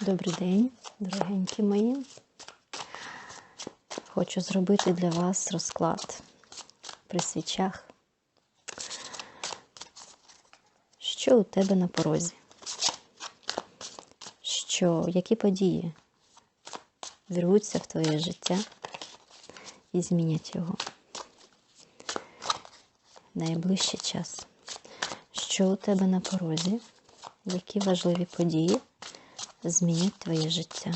Добрий день, дорогенькі мої. Хочу зробити для вас розклад при свічах. Що у тебе на порозі? Що, які події вірвуться в твоє життя і змінять його? Найближчий час. Що у тебе на порозі? Які важливі події змінять твоє життя?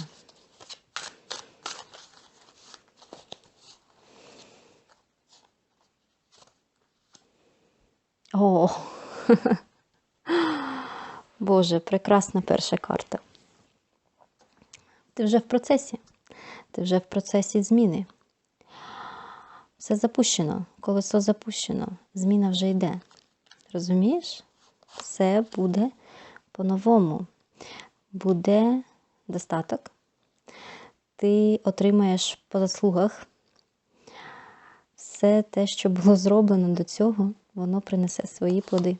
О! Боже, прекрасна перша карта. Ти вже в процесі. Ти вже в процесі зміни. Все запущено, колесо запущено, зміна вже йде. Розумієш? Все буде по-новому. Буде достаток. Ти отримаєш по заслугах все те, що було зроблено до цього, воно принесе свої плоди.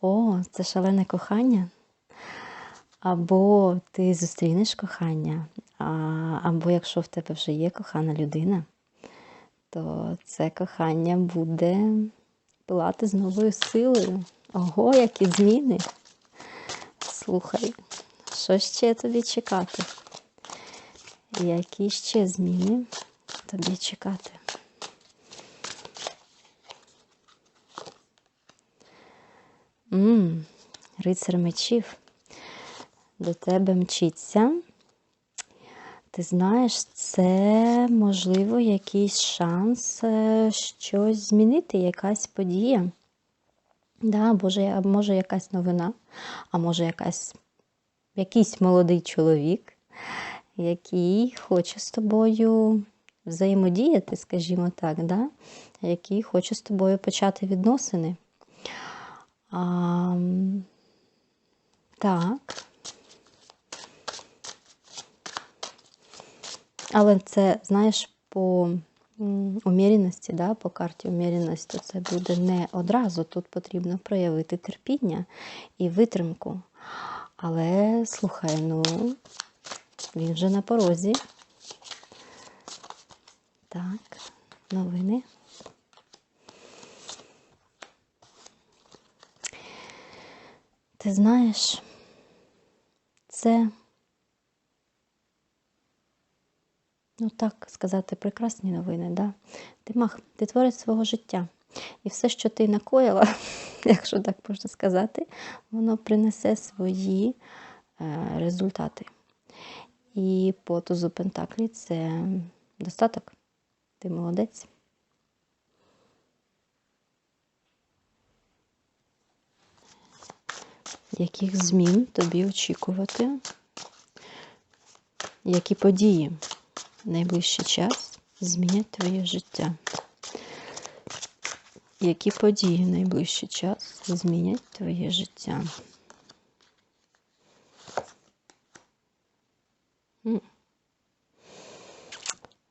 О, це шалене кохання. Або ти зустрінеш кохання, або якщо в тебе вже є кохана людина, то це кохання буде пилати з новою силою. Ого, які зміни! Слухай, що ще тобі чекати? Які ще зміни тобі чекати? Ммм, рицар мечів до тебе мчиться. Ти знаєш, це можливо якийсь шанс е, щось змінити, якась подія. Да, може, а може якась новина, а може якась, якийсь молодий чоловік, який хоче з тобою взаємодіяти, скажімо так, да? який хоче з тобою почати відносини. А, так. Але це, знаєш, по уміряності, да, по карті уміряності, це буде не одразу. Тут потрібно проявити терпіння і витримку. Але слухай, ну, він вже на порозі. Так, новини. Ти знаєш, це, ну так сказати, прекрасні новини, да? Ти мах, ти творець свого життя. І все, що ти накоїла, якщо так можна сказати, воно принесе свої е, результати. І по тузу Пентаклі це достаток. Ти молодець. Яких змін тобі очікувати? Які події найближчий час змінять твоє життя? Які події в найближчий час змінять твоє життя?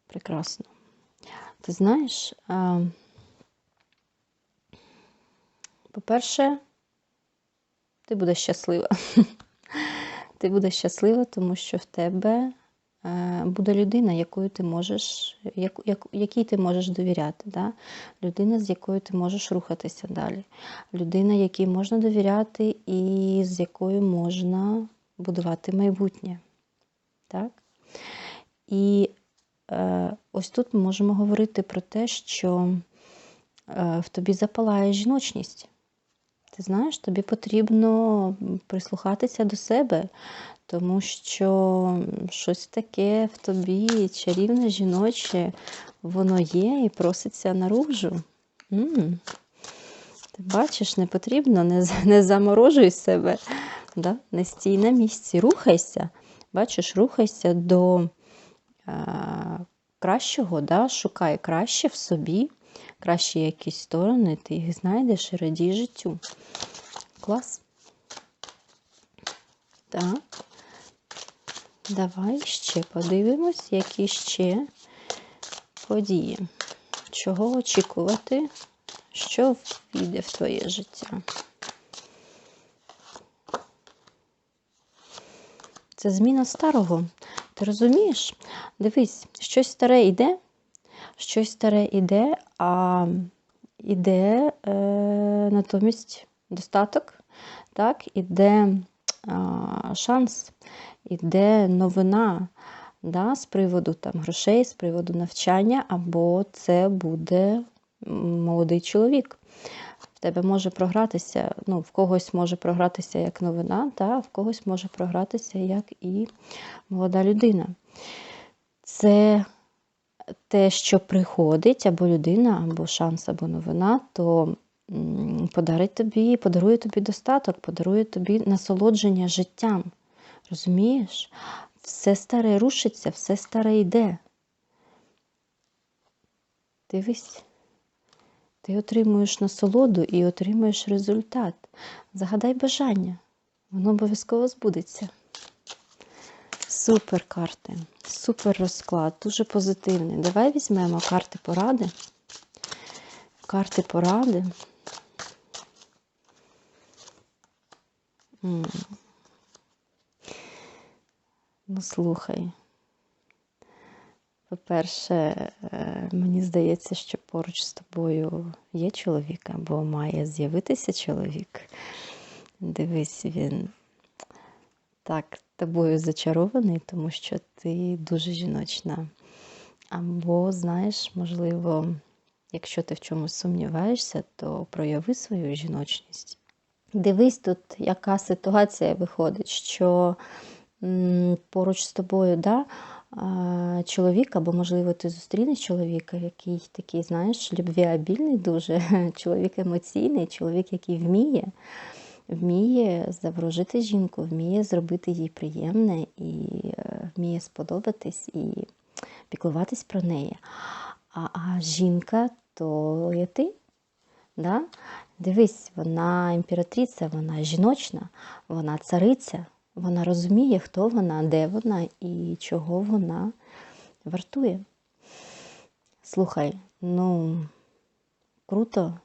Прекрасно. Ти знаєш, по-перше, ти будеш щаслива. Ти будеш щаслива, тому що в тебе буде людина, якою ти можеш, як, як, якій ти можеш довіряти. Да? Людина, з якою ти можеш рухатися далі. Людина, якій можна довіряти і з якою можна будувати майбутнє. Так? І е, ось тут ми можемо говорити про те, що е, в тобі запалає жіночність. Ти знаєш, тобі потрібно прислухатися до себе, тому що щось таке в тобі чарівне, жіноче, воно є і проситься наружу. М-м. Ти бачиш, не потрібно, не, не заморожуй себе, да? не стій на місці, рухайся. Бачиш, рухайся до а, кращого, да? шукай краще в собі кращі якісь сторони, ти їх знайдеш і радій життю. Клас. Так. Давай ще подивимось, які ще події. Чого очікувати, що війде в твоє життя. Це зміна старого. Ти розумієш? Дивись, щось старе йде, щось старе йде, а іде е, натомість достаток, так, іде а, шанс, іде новина да, з приводу там, грошей, з приводу навчання, або це буде молодий чоловік. В тебе може програтися, ну, в когось може програтися як новина, та, в когось може програтися як і молода людина. Це те, що приходить, або людина, або шанс, або новина, то подарить тобі, подарує тобі достаток, подарує тобі насолодження життям. Розумієш? Все старе рушиться, все старе йде. Дивись. Ти отримуєш насолоду і отримуєш результат. Загадай бажання, воно обов'язково збудеться. Супер карти, супер розклад, дуже позитивний. Давай візьмемо карти поради. Карти поради. Ну, слухай. По-перше, е, мені здається, що поруч з тобою є чоловік, або має з'явитися чоловік. Дивись, він так тобою зачарований, тому що ти дуже жіночна. Або, знаєш, можливо, якщо ти в чомусь сумніваєшся, то прояви свою жіночність. Дивись тут, яка ситуація виходить, що поруч з тобою, да, чоловік, або, можливо, ти зустрінеш чоловіка, який такий, знаєш, любвіабільний дуже, чоловік емоційний, чоловік, який вміє, вміє заворожити жінку, вміє зробити їй приємне і е, вміє сподобатись і піклуватись про неї. А, а жінка то є ти. Да? Дивись, вона імператриця, вона жіночна, вона цариця, вона розуміє, хто вона, де вона і чого вона вартує. Слухай, ну круто,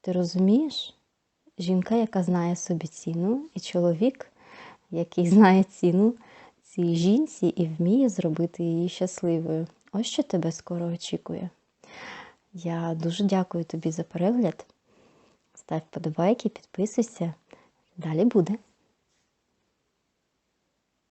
ти розумієш? Жінка, яка знає собі ціну, і чоловік, який знає ціну цій жінці і вміє зробити її щасливою. Ось що тебе скоро очікує. Я дуже дякую тобі за перегляд. Став подобайки, підписуйся. Далі буде.